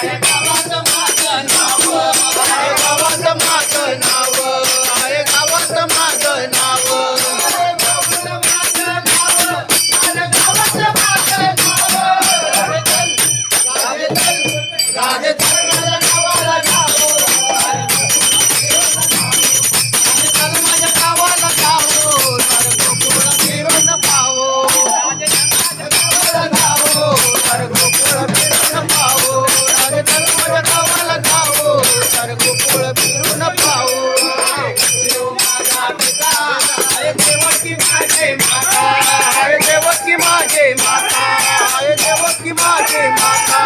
Get mate, mate.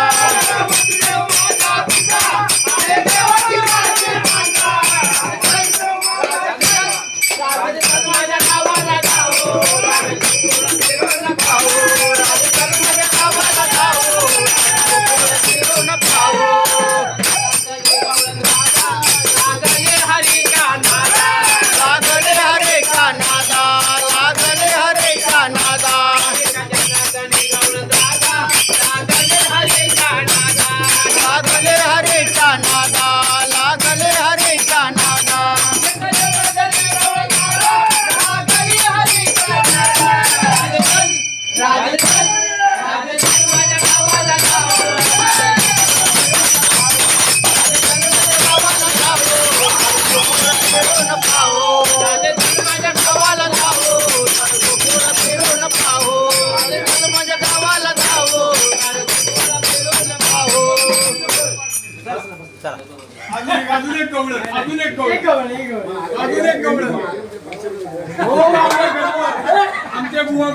नादा लागले हरीचा नादा अजून एक गवळ अजून एक गवळ अजून एक आमच्या बुवा